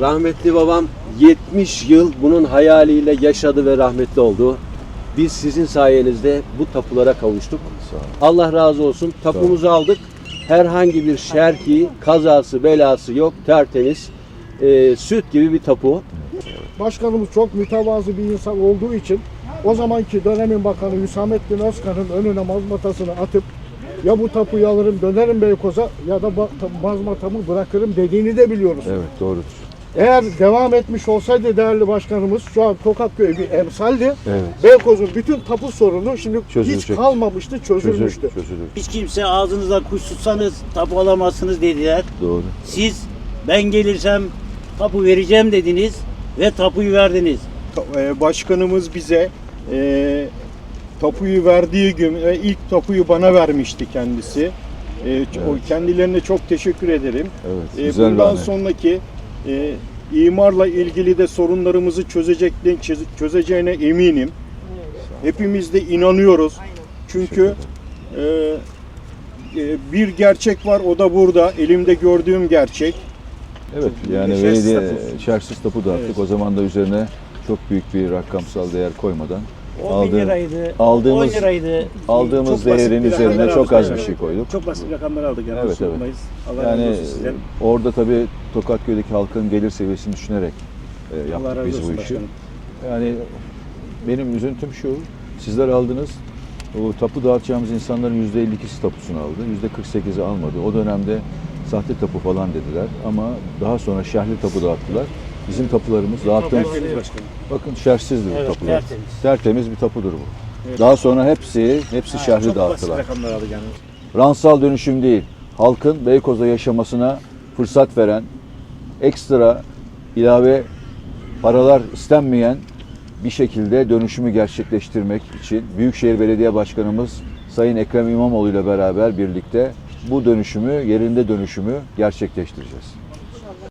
Rahmetli babam 70 yıl bunun hayaliyle yaşadı ve rahmetli oldu. Biz sizin sayenizde bu tapulara kavuştuk. Allah razı olsun. Tapumuzu aldık. Herhangi bir şerki, kazası, belası yok. Tertemiz. Ee, süt gibi bir tapu. Başkanımız çok mütevazı bir insan olduğu için o zamanki dönemin bakanı Hüsamettin Özkan'ın önüne mazmatasını atıp ya bu tapuyu alırım dönerim Beykoz'a ya da mazmatamı bırakırım dediğini de biliyoruz. Evet doğrudur. Eğer devam etmiş olsaydı değerli başkanımız şu an Tokatköy bir emsaldi. Evet. Beykoz'un bütün tapu sorunu şimdi hiç Çözülecek. kalmamıştı, çözülmüştü. Çözülür, çözülür. Hiç kimse ağzınızdan kuş tutsanız tapu alamazsınız dediler. Doğru. Siz ben gelirsem tapu vereceğim dediniz ve tapuyu verdiniz. e, başkanımız bize e, tapuyu verdiği gün ve ilk tapuyu bana vermişti kendisi. E, o kendilerine çok teşekkür ederim. Evet. E, güzel bundan anı. sonraki e, imarla ilgili de sorunlarımızı çözecekle çöze- çözeceğine eminim. Hepimiz de inanıyoruz. Çünkü e, e, bir gerçek var o da burada. Elimde gördüğüm gerçek. Evet yani belediye tapu. şersiz tapu dağıttık. Evet. O zaman da üzerine çok büyük bir rakamsal değer koymadan 10 bin Aldığım- liraydı, aldığımız- 10 liraydı. aldığımız Çok değerin üzerine çok az bir şey koyduk. Çok basit rakamlar aldık yani. Evet, evet. Allah Yani razı olsun sizden. orada tabii Tokatköy'deki halkın gelir seviyesini düşünerek e, yaptık biz bu işi. başkanım. Yani benim üzüntüm şu, sizler aldınız, o tapu dağıtacağımız insanların %52'si tapusunu aldı, %48'i almadı. O dönemde sahte tapu falan dediler ama daha sonra şerhli tapu dağıttılar. Bizim tapularımız dağıttığımız, bakın şerhsizdir bu Evet, tapular. tertemiz. Tertemiz bir tapudur bu. Daha sonra hepsi, hepsi şerhli Çok basit dağıttılar. yani. Ransal dönüşüm değil, halkın Beykoz'da yaşamasına fırsat veren, ekstra ilave paralar istenmeyen bir şekilde dönüşümü gerçekleştirmek için Büyükşehir Belediye Başkanımız Sayın Ekrem İmamoğlu ile beraber birlikte bu dönüşümü, yerinde dönüşümü gerçekleştireceğiz.